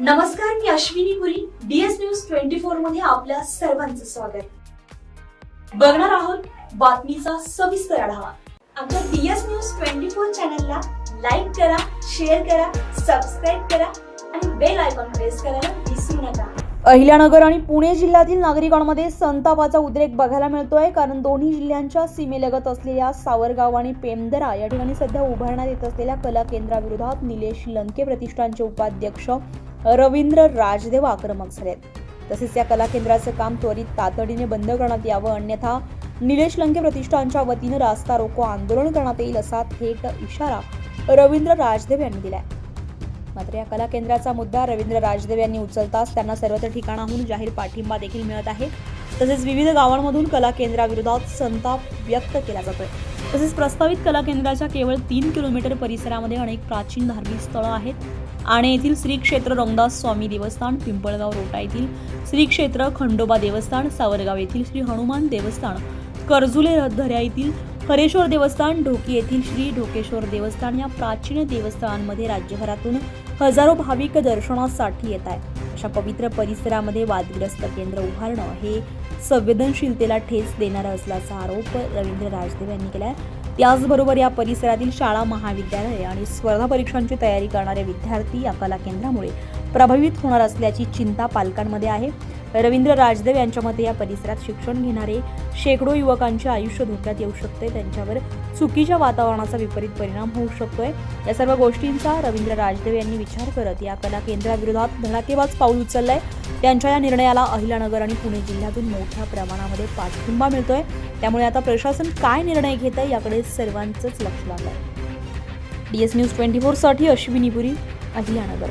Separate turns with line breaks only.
नमस्कार मी Ashwini Puri DS news twenty फोरमध्ये आपल्या सर्वांचं स्वागत. बघणार आहोत बातमीचा सविस्तर आढावा. आमच्या डीएस न्यूज ट्वेंटी फोर चॅनलला लाईक करा शेअर करा सबस्क्राईब करा आणि बेल आयकॉन प्रेस करायला विसरू नका.
अहिल्यानगर आणि पुणे जिल्ह्यातील नागरिकांमध्ये संतापाचा उद्रेक बघायला मिळतोय कारण दोन्ही जिल्ह्यांच्या सीमेलगत असलेल्या सावरगाव आणि पेमदरा या ठिकाणी सध्या उभारण्यात येत असलेल्या कला केंद्राविरोधात निलेश लंके प्रतिष्ठानचे उपाध्यक्ष रवींद्र राजदेव आक्रमक झालेत तसेच या कला केंद्राचं काम त्वरित तातडीने बंद करण्यात यावं अन्यथा निलेश लंके प्रतिष्ठानच्या वतीनं रास्ता रोको आंदोलन करण्यात येईल असा थेट इशारा रवींद्र राजदेव यांनी दिलाय. मात्र या कला केंद्राचा मुद्दा रवींद्र राजदेव यांनी उचलताच त्यांना सर्वत्र ठिकाणाहून जाहीर पाठिंबा देखील मिळत आहे. तसेच विविध गावांमधून कला केंद्राविरोधात संताप व्यक्त केला जातोय. तसेच प्रस्तावित कला केंद्राच्या केवळ तीन किलोमीटर परिसरामध्ये अनेक प्राचीन धार्मिक स्थळं आहेत आणि येथील श्री क्षेत्र रामदास स्वामी देवस्थान पिंपळगाव रोटा येथील श्री क्षेत्र खंडोबा देवस्थान सावरगाव येथील श्री हनुमान देवस्थान कर्जुले धऱ्या येथील हरेश्वर देवस्थान ढोकी येथील श्री ढोकेश्वर देवस्थान या प्राचीन देवस्थानांमध्ये राज्यभरातून हजारो भाविक दर्शनासाठी येत आहे अशा पवित्र परिसरामध्ये वादग्रस्त केंद्र उभारणं हे संवेदनशीलतेला ठेच देणारं असल्याचा आरोप रवींद्र राजदेव यांनी केला आहे त्याचबरोबर या परिसरातील शाळा महाविद्यालये आणि स्पर्धा परीक्षांची तयारी करणारे विद्यार्थी या कला केंद्रामुळे प्रभावित होणार असल्याची चिंता पालकांमध्ये आहे. रवींद्र राजदेव यांच्या मते या परिसरात शिक्षण घेणारे शेकडो युवकांचे आयुष्य धोक्यात येऊ शकते. त्यांच्यावर चुकीच्या वातावरणाचा विपरीत परिणाम होऊ शकतोय. या सर्व गोष्टींचा रवींद्र राजदेव यांनी विचार करत या कला केंद्राविरोधात धडाकेबाज पाऊल उचललंय. त्यांच्या या निर्णयाला अहिलानगर आणि पुणे जिल्ह्यातून मोठ्या प्रमाणामध्ये पाठिंबा मिळतोय. त्यामुळे आता प्रशासन काय निर्णय घेत आहे याकडे सर्वांचंच लक्ष लागलंय. डीएस न्यूज ट्वेंटी फोरसाठी अश्विनी पुरी अहिल्यानगर